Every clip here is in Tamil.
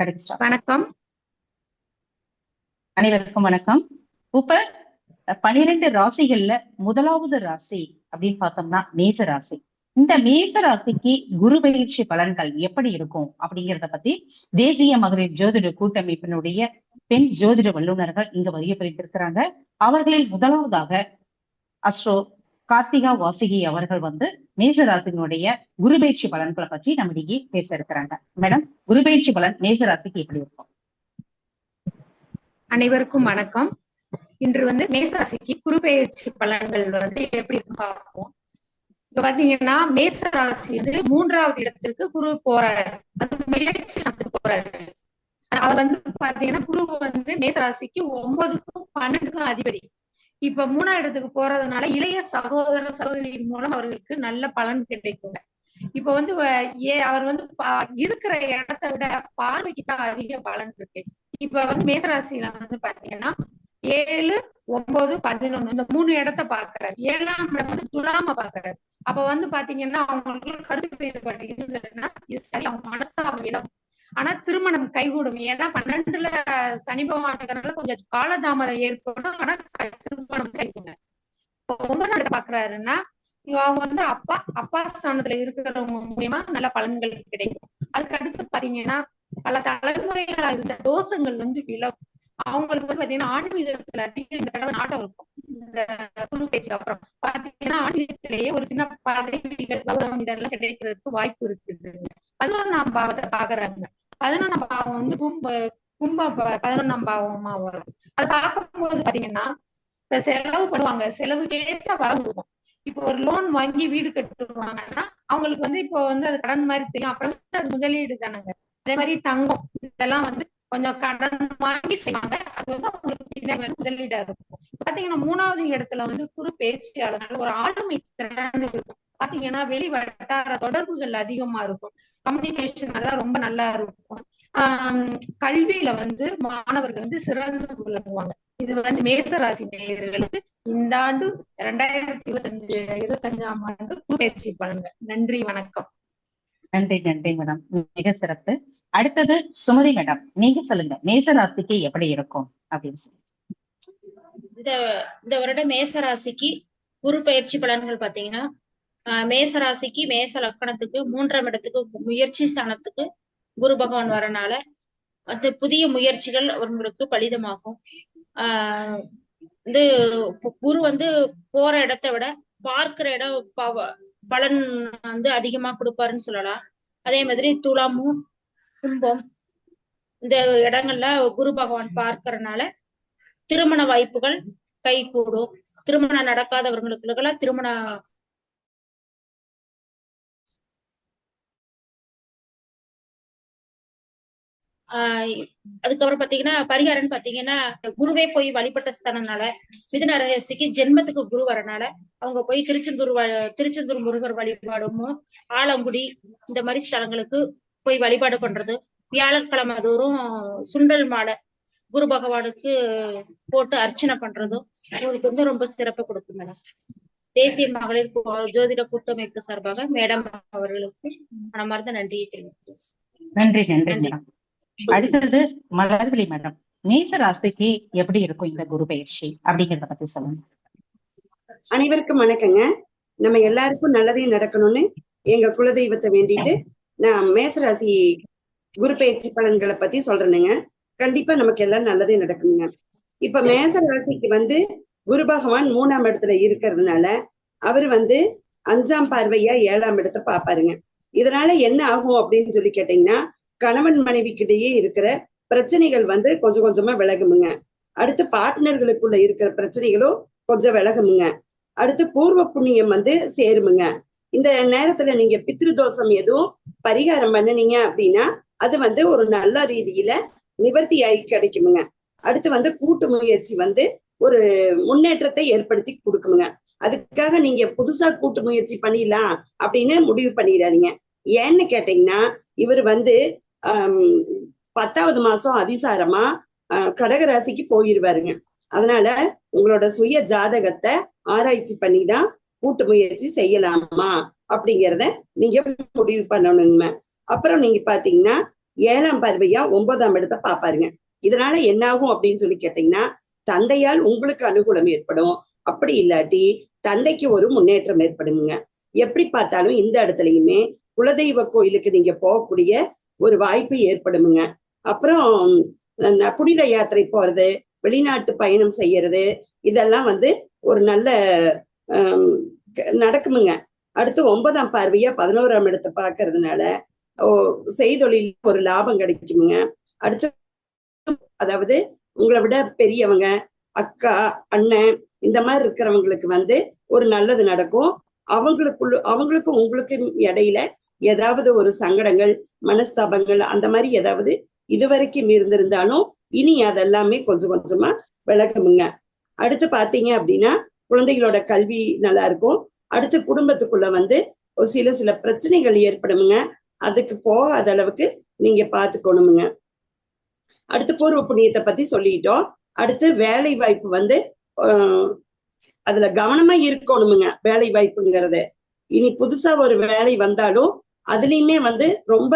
கிடைச்சிட்டா வணக்கம். அனைவருக்கும் வணக்கம். இப்ப பனிரெண்டு ராசிகள்ல முதலாவது ராசி அப்படின்னு பார்த்தோம்னா மேச ராசி. இந்த மேச ராசிக்கு குரு பயிற்சி பலன்கள் எப்படி இருக்கும் அப்படிங்கிறத பத்தி தேசிய மகளிர் ஜோதிட கூட்டமைப்பினுடைய பெண் ஜோதிட வல்லுநர்கள் இங்க வரிய பிரித்திருக்கிறாங்க. அவர்களில் முதலாவதாக அஸ்ட்ரோ கார்த்திகா வாசிகி அவர்கள் வந்து மேசராசினுடைய குருபெயர்ச்சி பலன்களை பற்றி நம்ம இன்னைக்கு பேச இருக்கிறாங்க. மேடம் குருபெயர்ச்சி பலன் மேசராசிக்கு எப்படி இருக்கும்? அனைவருக்கும் வணக்கம். இன்று வந்து மேசராசிக்கு குருபெயர்ச்சி பலன்கள் வந்து எப்படி பார்ப்போம். இப்ப பாத்தீங்கன்னா மேசராசி வந்து மூன்றாவது இடத்திற்கு குரு போறாரு. அது முயற்சி போறாரு. அவர் வந்து பாத்தீங்கன்னா குரு வந்து மேசராசிக்கு ஒன்பதுக்கும் பன்னெண்டுக்கும் அதிபதி. இப்ப மூணாவது இடத்துக்கு போறதுனால இளைய சகோதர சகோதரியின் மூலம் அவர்களுக்கு நல்ல பலன் கிடைக்கும் இப்ப வந்து ஏ அவர் வந்து இருக்கிற இடத்தை விட பார்வைக்கு தான் அதிக பலன் இருக்கு. இப்ப வந்து மேசராசியில வந்து பாத்தீங்கன்னா ஏழு ஒன்பது பதினொன்னு இந்த மூணு இடத்த பாக்குறாரு. ஏழாம் இடம் வந்து துலாம பாக்குறாரு. அப்ப வந்து பாத்தீங்கன்னா அவங்களுக்கு கருத்து வேறுபாடு இருந்ததுன்னா இது சரி அவங்க மனஸ்தாபம் விலகும் ஆனா திருமணம் கைகூடும். ஏன்னா பன்னெண்டுல சனி பகவான் இருக்கிறதுனால கொஞ்சம் காலதாமதம் ஏற்படும். ஆனா திருமணம் கைகூடும். இப்போ ஒன்பதாம் பாக்குறாருன்னா அவங்க வந்து அப்பா அப்பா ஸ்தானத்துல இருக்கிறவங்க மூலியமா நல்ல பலன்கள் கிடைக்கும். அதுக்கு அடுத்து பாத்தீங்கன்னா பல தலைமுறைகளா இருந்த தோஷங்கள் வந்து விலகும். அவங்களுக்கு வந்து பாத்தீங்கன்னா ஆன்மீகத்துல அதிக இந்த தடவை நாட்டம் இருக்கும். இந்த குரு பேச்சு அப்புறம் பாத்தீங்கன்னா ஆன்மீகத்திலேயே ஒரு சின்ன பதவிகள் கௌரவம் இதெல்லாம் கிடைக்கிறதுக்கு வாய்ப்பு இருக்குது. பதினொன்னாம் பாவத்தை பாக்குறாங்க. பதினொன்னாம் பாவம் வந்து கும்ப கும்ப பதினொன்னாம் பாவமா வரும். அது பார்க்கும்போது பாத்தீங்கன்னா இப்ப செலவு பண்ணுவாங்க. செலவுக்கு ஏற்ற வரவு இருக்கும். இப்போ ஒரு லோன் வாங்கி வீடு கட்டுவாங்கன்னா அவங்களுக்கு வந்து இப்போ வந்து அது கடன் மாதிரி தெரியும். அப்புறம் வந்து அது முதலீடு தானங்க. அதே மாதிரி தங்கம் இதெல்லாம் வந்து கொஞ்சம் கடன் வாங்கி செய்வாங்க. அது வந்து அவங்களுக்கு பின்னாடி முதலீடா இருக்கும். பாத்தீங்கன்னா மூணாவது இடத்துல வந்து குறு பேச்சியாளர்கள் ஒரு ஆளுமை திறன் இருக்கும். பாத்தீங்கன்னா வெளி வட்டார தொடர்புகள் அதிகமா இருக்கும். கம்யூனிகேஷன் அதெல்லாம் ரொம்ப நல்லா இருக்கும். ஆஹ் கல்வியில வந்து மாணவர்கள் வந்து சிறந்து விளங்குவாங்க. இது வந்து மேசராசி நேயர்களுக்கு இந்த ஆண்டு இரண்டாயிரத்தி இருபத்தஞ்சு இருபத்தஞ்சாம் ஆண்டு குரு பயிற்சி பலன்கள் நன்றி வணக்கம். நன்றி நன்றி மேடம். மிக சிறப்பு. அடுத்தது சுமதி மேடம். நீங்க சொல்லுங்க மேச ராசிக்கு எப்படி இருக்கும் அப்படின்னு சொல்லி. இந்த இந்த வருடம் மேச ராசிக்கு குரு பயிற்சி பலன்கள் பாத்தீங்கன்னா மேசராசிக்கு மேச ராசிக்கு மேச லக்கணத்துக்கு மூன்றாம் இடத்துக்கு முயற்சி ஸ்தானத்துக்கு குரு பகவான் வரனால அந்த புதிய முயற்சிகள் அவங்களுக்கு பலிதமாகும். ஆஹ் வந்து குரு வந்து போற இடத்தை விட பார்க்கிற இடம் பலன் வந்து அதிகமா கொடுப்பாருன்னு சொல்லலாம். அதே மாதிரி துலாமும் கும்பம் இந்த இடங்கள்ல குரு பகவான் பார்க்கறனால திருமண வாய்ப்புகள் கை கூடும் திருமணம் நடக்காதவர்களுக்கு திருமண அதுக்கப்புறம் பாத்தீங்கன்னா பரிகாரம்னு பாத்தீங்கன்னா குருவே போய் வழிபட்ட ஸ்தலம்னால மிதுன ராசிக்கு ஜென்மத்துக்கு குரு வரனால அவங்க போய் திருச்செந்தூர் வ- திருச்செந்தூர் முருகர் வழிபாடும் ஆலங்குடி இந்த மாதிரி ஸ்தலங்களுக்கு போய் வழிபாடு பண்றது. வியாழக்கிழமை தோறும் சுண்டல் மாலை குரு பகவானுக்கு போட்டு அர்ச்சனை பண்றதும் உங்களுக்கு வந்து ரொம்ப சிறப்பு கொடுக்கும் மேடம். தேசிய மகளிர் ஜோதிட கூட்டமைப்பு சார்பாக மேடம் அவர்களுக்கு மனமார்ந்த நன்றியை தெரிவிக்கிறேன். நன்றி நன்றி நன்றி. மேடம். அடுத்தது மலர்விழி மேடம். மேச ராசிக்கு எப்படி இருக்கும் இந்த குரு பயிற்சி அப்படிங்கறத பத்தி சொல்லுங்க. அனைவருக்கும் வணக்கங்க. நம்ம எல்லாருக்கும் நல்லதே நடக்கணும்னு எங்க குலதெய்வத்தை வேண்டிட்டு நான் மேசராசி குரு பயிற்சி பலன்களை பத்தி சொல்றேனுங்க. கண்டிப்பா நமக்கு எல்லாம் நல்லதே நடக்குங்க. இப்ப மேச ராசிக்கு வந்து குரு பகவான் மூணாம் இடத்துல இருக்கிறதுனால அவர் வந்து அஞ்சாம் பார்வையா ஏழாம் இடத்தை பாப்பாருங்க இதனால என்ன ஆகும் அப்படின்னு சொல்லி கேட்டீங்கன்னா கணவன் மனைவிக்கிடையே இருக்கிற பிரச்சனைகள் வந்து கொஞ்சம் கொஞ்சமா விலகுமுங்க. அடுத்து பார்ட்னர்களுக்குள்ள இருக்கிற பிரச்சனைகளும் கொஞ்சம் விலகுமுங்க. அடுத்து பூர்வ புண்ணியம் வந்து சேருமுங்க. இந்த நேரத்துல நீங்க பித்ரு தோஷம் எதுவும் பரிகாரம் பண்ணுனீங்க அப்படின்னா அது வந்து ஒரு நல்ல ரீதியில நிவர்த்தி ஆகி கிடைக்குமுங்க. அடுத்து வந்து கூட்டு முயற்சி வந்து ஒரு முன்னேற்றத்தை ஏற்படுத்தி கொடுக்குமுங்க. அதுக்காக நீங்க புதுசா கூட்டு முயற்சி பண்ணிடலாம் அப்படின்னு முடிவு பண்ணிடாதீங்க. ஏன்னு கேட்டீங்கன்னா இவர் வந்து பத்தாவது மாசம் அதிசாரமா கடகராசிக்கு போயிருவாருங்க. அதனால உங்களோட சுய ஜாதகத்தை ஆராய்ச்சி பண்ணி தான் கூட்டு முயற்சி செய்யலாமா அப்படிங்கிறத நீங்க முடிவு பண்ணணுங்க அப்புறம் நீங்க பாத்தீங்கன்னா ஏழாம் பார்வையா ஒன்பதாம் இடத்தை பாப்பாருங்க. இதனால என்னாகும் அப்படின்னு சொல்லி கேட்டீங்கன்னா தந்தையால் உங்களுக்கு அனுகூலம் ஏற்படும். அப்படி இல்லாட்டி தந்தைக்கு ஒரு முன்னேற்றம் ஏற்படுங்க. எப்படி பார்த்தாலும் இந்த இடத்துலயுமே குலதெய்வ கோயிலுக்கு நீங்க போகக்கூடிய ஒரு வாய்ப்பு ஏற்படுமுங்க. அப்புறம் ந- புனித யாத்திரை போறது வெளிநாட்டு பயணம் செய்யறது இதெல்லாம் வந்து ஒரு நல்ல நடக்குமுங்க. அடுத்து ஒன்பதாம் பார்வையா பதினோராம் இடத்தை பார்க்கறதுனால ஓ, செய்தொழில் ஒரு லாபம் கிடைக்குமுங்க. அடுத்து அதாவது உங்களை விட பெரியவங்க அக்கா அண்ணன் இந்த மாதிரி இருக்கிறவங்களுக்கு வந்து ஒரு நல்லது நடக்கும். அவங்களுக்குள்ள அவங்களுக்கும் உங்களுக்கும் இடையில ஏதாவது ஒரு சங்கடங்கள் மனஸ்தாபங்கள் அந்த மாதிரி ஏதாவது இதுவரைக்கும் இருந்திருந்தாலும் இனி அதெல்லாமே கொஞ்சம் கொஞ்சமா விளக்குமுங்க அடுத்து பாத்தீங்க அப்படின்னா குழந்தைகளோட கல்வி நல்லா இருக்கும் அடுத்து குடும்பத்துக்குள்ள வந்து ஒரு சில சில பிரச்சனைகள் ஏற்படுமுங்க. அதுக்கு போகாத அளவுக்கு நீங்க பாத்துக்கணுமுங்க. அடுத்து பூர்வ புண்ணியத்தை பத்தி சொல்லிட்டோம். அடுத்து வேலை வாய்ப்பு வந்து அதுல கவனமா இருக்கணுமுங்க வேலை வாய்ப்புங்கிறது. இனி புதுசா ஒரு வேலை வந்தாலும் அதுலயுமே வந்து ரொம்ப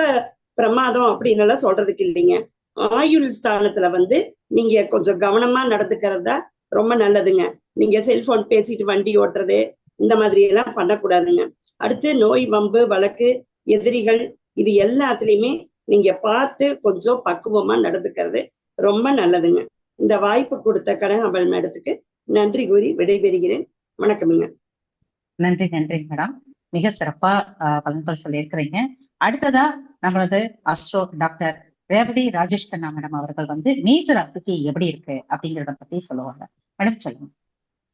பிரமாதம் அப்படின்னு எல்லாம் சொல்றதுக்கு இல்லைங்க. ஆயுள் ஸ்தானத்துல வந்து நீங்க கொஞ்சம் கவனமா நடந்துக்கிறதா ரொம்ப நல்லதுங்க. நீங்க செல்போன் பேசிட்டு வண்டி ஓட்டுறது இந்த மாதிரி எல்லாம் பண்ணக்கூடாதுங்க. அடுத்து நோய் வம்பு வழக்கு எதிரிகள் இது எல்லாத்துலயுமே நீங்க பார்த்து கொஞ்சம் பக்குவமா நடந்துக்கிறது ரொம்ப நல்லதுங்க. இந்த வாய்ப்பு கொடுத்த கனகம்பல் மேடத்துக்கு நன்றி கூறி விடைபெறுகிறேன். வணக்கமுங்க. நன்றி நன்றி மேடம். மிக சிறப்பா பலன்கள் சொல்லியிருக்கிறீங்க. அடுத்ததா நம்மளது astro doctor Revathi Rajesh Kanna madam அவர்கள் வந்து மேச ராசிக்கு எப்படி இருக்கு அப்படிங்கறத பத்தி சொல்லுவாங்க. மேடம் சொல்லுங்க.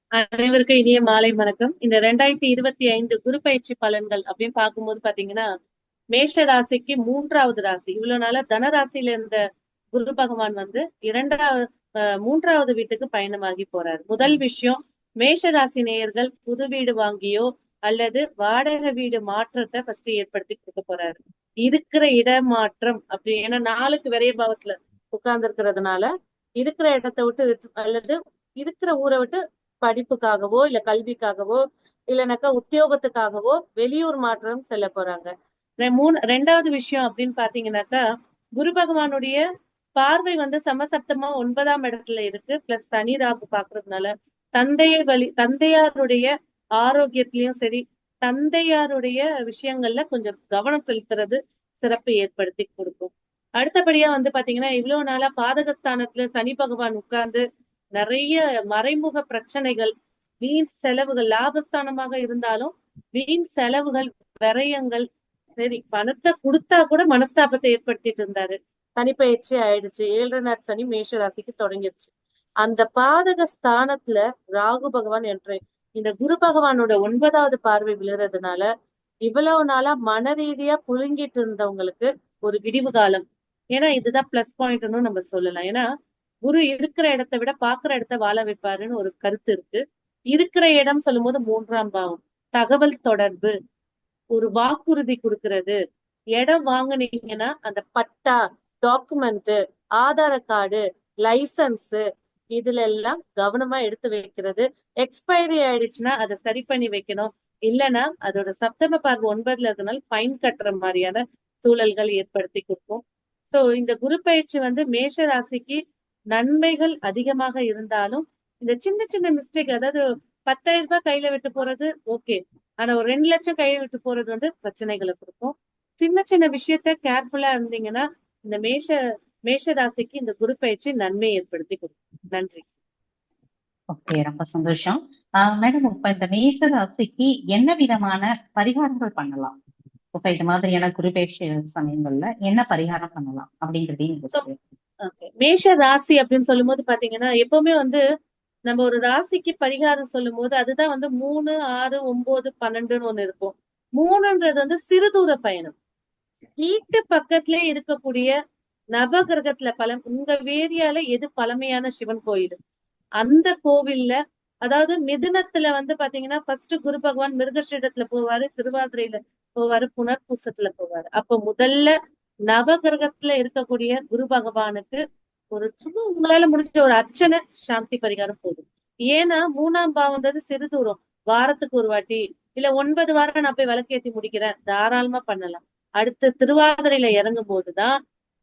அனைவருக்கும் இனிய மாலை வணக்கம். இந்த ரெண்டாயிரத்தி இருபத்தி ஐந்து குரு பயிற்சி பலன்கள் அப்படின்னு பார்க்கும்போது பாத்தீங்கன்னா மேஷ ராசிக்கு மூன்றாவது ராசி. இவ்வளவு நாளா தன ராசியில இருந்த குரு பகவான் வந்து இரண்டாவது மூன்றாவது வீட்டுக்கு பயணமாகி போறார். முதல் விஷயம் மேஷ ராசி நேயர்கள் புது வீடு வாங்கியோ அல்லது வாடகை வீடு மாற்றத்தை ஃபர்ஸ்ட் ஏற்படுத்தி கொடுக்க போறாரு. இருக்கிற இடமாற்றம் அப்படி ஏன்னா நாளுக்கு விரைய பாவத்துல உட்கார்ந்து இருக்கிறதுனால இருக்கிற இடத்தை விட்டு அல்லது இருக்கிற ஊரை விட்டு படிப்புக்காகவோ இல்ல கல்விக்காகவோ இல்லைனாக்கா உத்தியோகத்துக்காகவோ வெளியூர் மாற்றம் செல்ல போறாங்க. மூணு ரெண்டாவது விஷயம் அப்படின்னு பாத்தீங்கன்னாக்கா குரு பகவானுடைய பார்வை வந்து சமசப்தமா ஒன்பதாம் இடத்துல இருக்கு. பிளஸ் சனி ராகு பாக்குறதுனால தந்தைய வழி தந்தையாருடைய ஆரோக்கியத்திலயும் சரி தந்தையாருடைய விஷயங்கள்ல கொஞ்சம் கவனம் செலுத்துறது சிறப்பு ஏற்படுத்தி கொடுக்கும். அடுத்தபடியா வந்து பாத்தீங்கன்னா இவ்வளவு நாளா பாதகஸ்தானத்துல சனி பகவான் உட்கார்ந்து நிறைய மறைமுக பிரச்சனைகள் வீண் செலவுகள் லாபஸ்தானமாக இருந்தாலும் வீண் செலவுகள் விரயங்கள் சரி பணத்தை கொடுத்தா கூட மனஸ்தாபத்தை ஏற்படுத்திட்டு இருந்தாரு. சனிப்பயிற்சி ஆயிடுச்சு. ஏழரை நாட் சனி மேஷ ராசிக்கு தொடங்கிருச்சு அந்த பாதக ஸ்தானத்துல ராகு பகவான் என்ற இந்த குரு பகவானோட ஒன்பதாவது பார்வை விழுறதுனால இவ்வளவு நாளா மன ரீதியா புழுங்கிட்டு இருந்தவங்களுக்கு ஒரு விடிவு காலம். ஏன்னா இதுதான் பிளஸ் பாயிண்ட்னு நம்ம சொல்லலாம். ஏன்னா குரு இருக்கிற இடத்தை விட பாக்குற இடத்த வாழ வைப்பாருன்னு ஒரு கருத்து இருக்கு. இருக்கிற இடம் சொல்லும்போது மூன்றாம் பாவம். தகவல் தொடர்பு. ஒரு வாக்குறுதி கொடுக்கறது. இடம் வாங்குனீங்கன்னா அந்த patta document Aadhaar card licence இதுல எல்லாம் கவனமா எடுத்து வைக்கிறது. எக்ஸ்பைரி ஆயிடுச்சுன்னா அதை சரி பண்ணி வைக்கணும். இல்லைன்னா அதோட சப்தம பார்வை ஒன்பதுல இருக்கனால ஃபைன் கட்டுற மாதிரியான சூழல்கள் ஏற்படுத்தி கொடுக்கும். ஸோ இந்த குரு பயிற்சி வந்து மேஷ ராசிக்கு நன்மைகள் அதிகமாக இருந்தாலும் இந்த சின்ன சின்ன மிஸ்டேக் அதாவது பத்தாயிரம் ரூபாய் கையில விட்டு போறது ஓகே ஆனா ஒரு ரெண்டு லட்சம் கையில விட்டு போறது வந்து பிரச்சனைகளை கொடுக்கும். சின்ன சின்ன விஷயத்த கேர்ஃபுல்லா இருந்தீங்கன்னா இந்த மேஷ மேஷ ராசிக்கு இந்த குரு பயிற்சி நன்மை ஏற்படுத்தி கொடுக்கும். நன்றி. ஓகே ரொம்ப சந்தோஷம். மேடம் இப்ப இந்த மேச ராசிக்கு என்ன விதமான பரிகாரங்கள் பண்ணலாம்? இப்ப இது மாதிரியான குருபேஷ சமயங்கள்ல என்ன பரிகாரம் பண்ணலாம் அப்படிங்கறதையும் மேஷ ராசி அப்படின்னு சொல்லும்போது பாத்தீங்கன்னா எப்பவுமே வந்து நம்ம ஒரு ராசிக்கு பரிகாரம் சொல்லும் போது அதுதான் வந்து மூணு ஆறு ஒன்பது பன்னெண்டுன்னு ஒண்ணு இருக்கும். மூணுன்றது வந்து சிறு தூர பயணம். வீட்டு பக்கத்துல இருக்கக்கூடிய நவகிரகத்துல பழம் உங்க ஏரியால எது பழமையான சிவன் கோயில்? அந்த கோவில்ல அதாவது மிதுனத்துல வந்து பாத்தீங்கன்னா ஃபர்ஸ்ட் குரு பகவான் மிருகஸ்ரீடத்துல போவாரு திருவாதிரையில போவாரு புனர்பூசத்துல போவாரு. அப்ப முதல்ல நவகிரகத்துல இருக்கக்கூடிய குரு பகவானுக்கு ஒரு சும்மா உங்களால முடிஞ்ச ஒரு அர்ச்சனை சாந்தி பரிகாரம் போதும். ஏன்னா மூணாம் பாவம்ன்றது சிறு தூரம். வாரத்துக்கு ஒரு வாட்டி இல்ல ஒன்பது வாரம் நான் போய் விளக்கேத்தி முடிக்கிறேன். தாராளமா பண்ணலாம். அடுத்து திருவாதிரையில இறங்கும் போதுதான்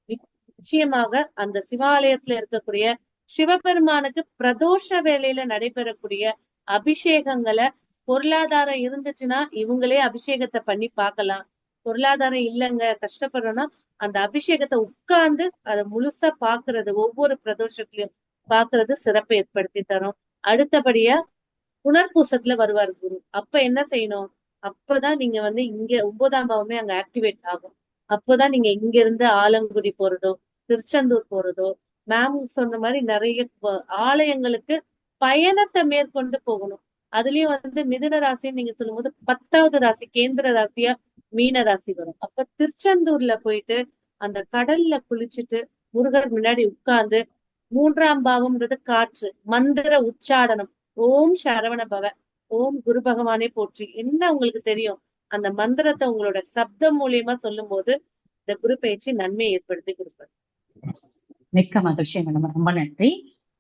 நிச்சயமாக அந்த சிவாலயத்துல இருக்கக்கூடிய சிவபெருமானுக்கு பிரதோஷ வேலையில நடைபெறக்கூடிய அபிஷேகங்களை பொருளாதாரம் இருந்துச்சுன்னா இவங்களே அபிஷேகத்தை பண்ணி பார்க்கலாம். பொருளாதாரம் இல்லைங்க கஷ்டப்படுறோம்னா அந்த அபிஷேகத்தை உட்கார்ந்து அதை முழுசா பாக்குறது ஒவ்வொரு பிரதோஷத்திலையும் பாக்குறது சிறப்பை ஏற்படுத்தி தரும். அடுத்தபடியா புனர்பூசத்துல வருவார் குரு. அப்ப என்ன செய்யணும்? அப்பதான் நீங்க வந்து இங்க ஒன்பதாம் பாவமே அங்க ஆக்டிவேட் ஆகும். அப்போதான் நீங்க இங்க இருந்து ஆலங்குடி போறதோ திருச்செந்தூர் போறதோ மேம் சொன்ன மாதிரி நிறைய ஆலயங்களுக்கு பயணத்தை மேற்கொண்டு போகணும். அதுலயும் வந்து மிதுன ராசின்னு நீங்க சொல்லும்போது பத்தாவது ராசி கேந்திர ராசியா மீன ராசி வரும். அப்ப திருச்செந்தூர்ல போயிட்டு அந்த கடல்ல குளிச்சுட்டு முருகர் முன்னாடி உட்கார்ந்து மூன்றாம் பாவம்ன்றது காற்று மந்திர உச்சாடனம் ஓம் சரவண பவ. ஓம் குரு பகவானே போற்றி. என்ன உங்களுக்கு தெரியும்? அந்த மந்திரத்தை உங்களோட சப்தம் மூலியமா சொல்லும் போது இந்த குரு பயிற்சி நன்மையை ஏற்படுத்தி கொடுப்பது மிக்க மகிழ்ச்சி மேடம். ரொம்ப நன்றி.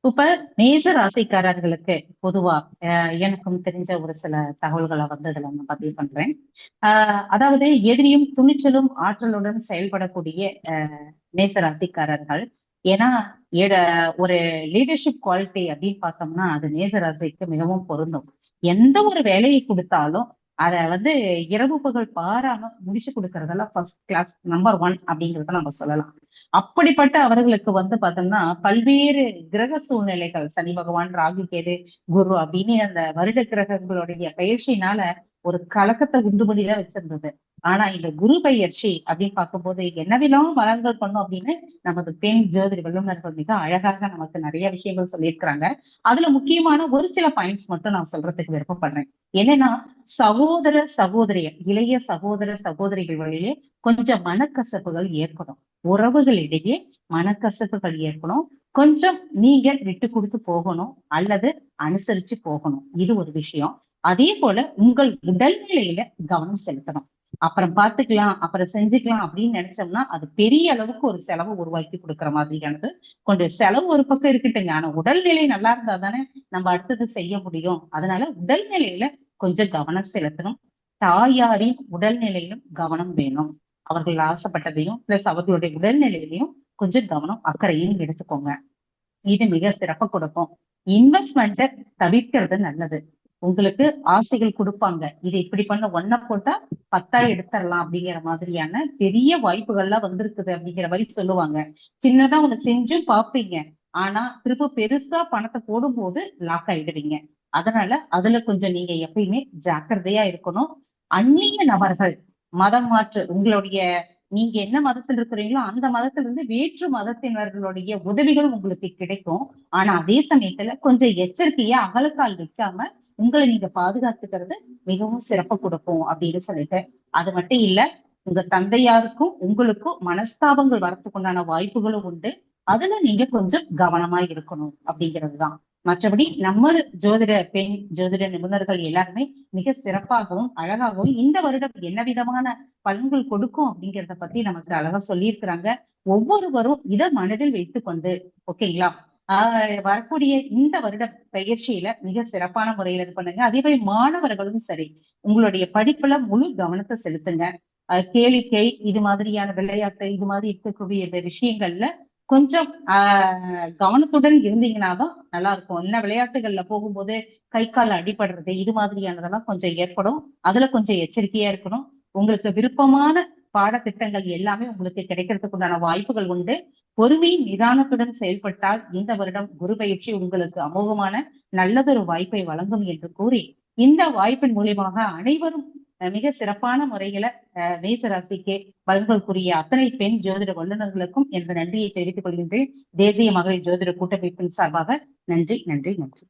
இப்ப மேச ராசிக்காரர்களுக்கு பொதுவா அஹ், எனக்கும் தெரிஞ்ச ஒரு சில தகவல்களை வந்து இதுல நான் பதிவு பண்றேன். ஆஹ் அதாவது எதிரியும் துணிச்சலும் ஆற்றலுடன் செயல்படக்கூடிய அஹ், மேச ராசிக்காரர்கள். ஏன்னா எட- ஒரு லீடர்ஷிப் குவாலிட்டி அப்படின்னு பார்த்தோம்னா அது மேச ராசிக்கு மிகவும் பொருந்தும். எந்த ஒரு வேலையை கொடுத்தாலும் அத வந்து இரவு பகல் பாராம முடிச்சு கொடுக்கறதெல்லாம் ஃபர்ஸ்ட் கிளாஸ் நம்பர் ஒன் அப்படிங்கறத நம்ம சொல்லலாம். அப்படிப்பட்ட அவர்களுக்கு வந்து பார்த்தோம்னா பல்வேறு கிரக சூழ்நிலைகள் சனி பகவான் ராகு கேது குரு அப்படின்னு அந்த வருட கிரகங்களுடைய பயிற்சியினால ஒரு கலக்கத்தை உண்டு பண்ணிதான் வச்சிருந்தது. ஆனா இந்த குரு பயிற்சி அப்படின்னு பார்க்கும்போது என்னவெல்லாம் பலன்கள் பண்ணும் அப்படின்னு நமது பெண் ஜோதிட வல்லுநர்கள் மிக அழகாக நமக்கு நிறைய விஷயங்கள் சொல்லியிருக்கிறாங்க. அதுல முக்கியமான ஒரு சில பாயிண்ட்ஸ் மட்டும் நான் சொல்றதுக்கு விருப்பப்படுறேன். என்னன்னா சகோதர சகோதரிய இளைய சகோதர சகோதரிகள் வழியே கொஞ்சம் மனக்கசப்புகள் ஏற்படும். உறவுகளிடையே மனக்கசப்புகள் ஏற்படும். கொஞ்சம் நீங்க விட்டு கொடுத்து போகணும் அல்லது அனுசரிச்சு போகணும். இது ஒரு விஷயம். அதே போல உங்கள் உடல்நிலையில கவனம் செலுத்தணும். அப்புறம் பார்த்துக்கலாம் அப்புறம் செஞ்சுக்கலாம் அப்படின்னு நினைச்சோம்னா அது பெரிய அளவுக்கு ஒரு செலவை உருவாக்கி கொடுக்கிற மாதிரியானது. கொஞ்சம் செலவு ஒரு பக்கம் இருக்கட்டுங்க. ஆனா உடல்நிலை நல்லா இருந்தா தானே நம்ம அடுத்தது செய்ய முடியும். அதனால உடல்நிலையில கொஞ்சம் கவனம் செலுத்தணும். தாயாரின் உடல்நிலையிலும் கவனம் வேணும். அவர்கள் ஆசைப்பட்டதையும் பிளஸ் அவர்களுடைய உடல்நிலையிலையும் கொஞ்சம் கவனம் அக்கறையும் எடுத்துக்கோங்க. இது மிக சிறப்பு கொடுக்கும். இன்வெஸ்ட்மெண்ட்டை தவிர்க்கிறது நல்லது. உங்களுக்கு ஆசைகள் கொடுப்பாங்க. இதை இப்படி பண்ண ஒன்ன போட்டா பத்தா எடுத்துடலாம் அப்படிங்கிற மாதிரியான பெரிய வாய்ப்புகள்லாம் வந்திருக்குது அப்படிங்கிற மாதிரி சொல்லுவாங்க. சின்னதா ஒண்ணு செஞ்சும் பார்ப்பீங்க ஆனா திரும்ப பெருசா பணத்தை போடும்போது லாக் ஆயிடுவீங்க. அதனால அதுல கொஞ்சம் நீங்க எப்பயுமே ஜாக்கிரதையா இருக்கணும். அந்நிய நபர்கள் மதம் மாற்று உங்களுடைய நீங்க என்ன மதத்தில் இருக்கிறீங்களோ அந்த மதத்துல இருந்து வேற்று மதத்தினர்களுடைய உதவிகள் உங்களுக்கு கிடைக்கும். ஆனா அதே சமயத்துல கொஞ்சம் எச்சரிக்கையா அகலக்கால் வைக்காம உங்களை நீங்க பாதுகாத்துக்கிறது மிகவும் சிறப்பு கொடுக்கும் அப்படின்னு சொல்லிட்டு அது மட்டும் இல்ல உங்க தந்தையாருக்கும் உங்களுக்கும் மனஸ்தாபங்கள் வரத்துக்குண்டான வாய்ப்புகளும் உண்டு. அதுல நீங்க கொஞ்சம் கவனமா இருக்கணும் அப்படிங்கிறதுதான் மற்றபடி நம்ம ஜோதிட பெண் ஜோதிட நிபுணர்கள் எல்லாருமே மிக சிறப்பாகவும் அழகாகவும் இந்த வருடம் என்ன விதமான பலன்கள் கொடுக்கும் அப்படிங்கிறத பத்தி நமக்கு அழகா சொல்லியிருக்கிறாங்க. ஒவ்வொருவரும் இதை மனதில் வைத்துக்கொண்டு ஓகேங்களா வரக்கூடிய இந்த வருட பயிற்சியில மிக சிறப்பான முறையில இது பண்ணுங்க. அதே மாதிரி மாணவர்களும் சரி உங்களுடைய படிப்புல முழு கவனத்தை செலுத்துங்க. கேளிக்கை இது மாதிரியான விளையாட்டு இது மாதிரி இருக்கக்கூடிய இந்த விஷயங்கள்ல கொஞ்சம் ஆஹ் கவனத்துடன் இருந்தீங்கன்னா தான் நல்லா இருக்கும் என்ன விளையாட்டுகள்ல போகும்போது கை கால் அடிபடுறது இது மாதிரியானதெல்லாம் கொஞ்சம் ஏற்படும். அதுல கொஞ்சம் எச்சரிக்கையா இருக்கணும். உங்களுக்கு விருப்பமான பாடத்திட்டங்கள் எல்லாமே உங்களுக்கு கிடைக்கிறதுக்கு உண்டான வாய்ப்புகள் உண்டு. பொறுமை நிதானத்துடன் செயல்பட்டால் இந்த வருடம் குரு பயிற்சி உங்களுக்கு அமோகமான நல்லதொரு வாய்ப்பை வழங்கும் என்று கூறி இந்த வாய்ப்பின் மூலியமாக அனைவரும் அஹ், மிக சிறப்பான முறையில அஹ், பலன்களுக்குரிய அத்தனை பெண் ஜோதிட வல்லுநர்களுக்கும் எனது நன்றியை தெரிவித்துக் கொள்கின்றேன். தேசிய மகளிர் ஜோதிட கூட்டமைப்பின் சார்பாக நன்றி நன்றி நன்றி.